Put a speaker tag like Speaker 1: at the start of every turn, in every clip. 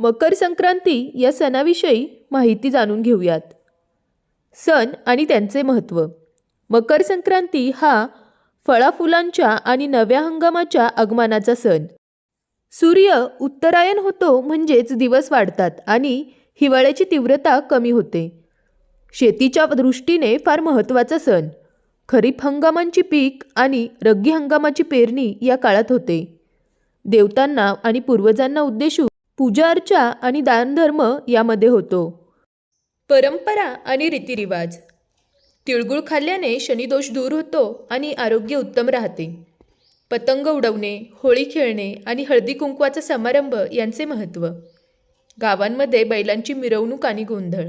Speaker 1: मकर संक्रांती या सणाविषयी माहिती जाणून घेऊयात. सण आणि त्यांचे महत्त्व. मकर संक्रांती हा फळाफुलांच्या आणि नव्या हंगामाच्या आगमनाचा सण. सूर्य उत्तरायण होतो म्हणजेच दिवस वाढतात आणि हिवाळ्याची तीव्रता कमी होते. शेतीच्या दृष्टीने फार महत्त्वाचा सण. खरीप हंगामांची पीक आणि रग्गी हंगामाची पेरणी या काळात होते. देवतांना आणि पूर्वजांना उद्देशून पूजा अर्चा आणि दानधर्म यामध्ये होतो. परंपरा आणि रीतिरिवाज. तिळगुळ खाल्ल्याने शनिदोष दूर होतो आणि आरोग्य उत्तम राहते. पतंग उडवणे होळी खेळणे आणि हळदी कुंकवाचा समारंभ यांचे महत्त्व. गावांमध्ये बैलांची मिरवणूक आणि गोंधळ.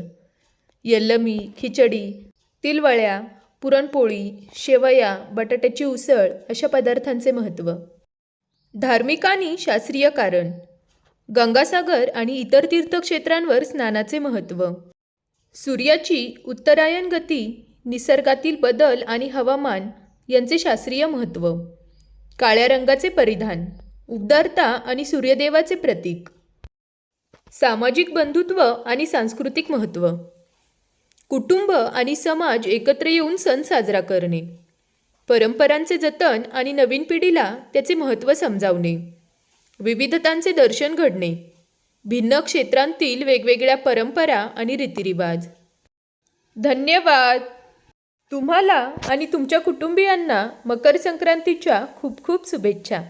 Speaker 1: यल्लमी खिचडी तिलवळ्या पुरणपोळी शेवया बटाट्याची उसळ अशा पदार्थांचे महत्त्व. धार्मिक आणि शास्त्रीय कारण. गंगासागर आणि इतर तीर्थक्षेत्रांवर स्नानाचे महत्त्व. सूर्याची उत्तरायण गती निसर्गातील बदल आणि हवामान यांचे शास्त्रीय महत्त्व. काळ्या रंगाचे परिधान उबदारता आणि सूर्यदेवाचे प्रतीक. सामाजिक बंधुत्व आणि सांस्कृतिक महत्त्व. कुटुंब आणि समाज एकत्र येऊन सण साजरा करणे. परंपरांचे जतन आणि नवीन पिढीला त्याचे महत्त्व समजावणे. विविधतांचे दर्शन घडणे भिन्न क्षेत्रांतील वेगवेगळ्या परंपरा आणि रीतिरिवाज. धन्यवाद! तुम्हाला आणि तुमच्या कुटुंबियांना मकर संक्रांतीच्या खूप खूप शुभेच्छा.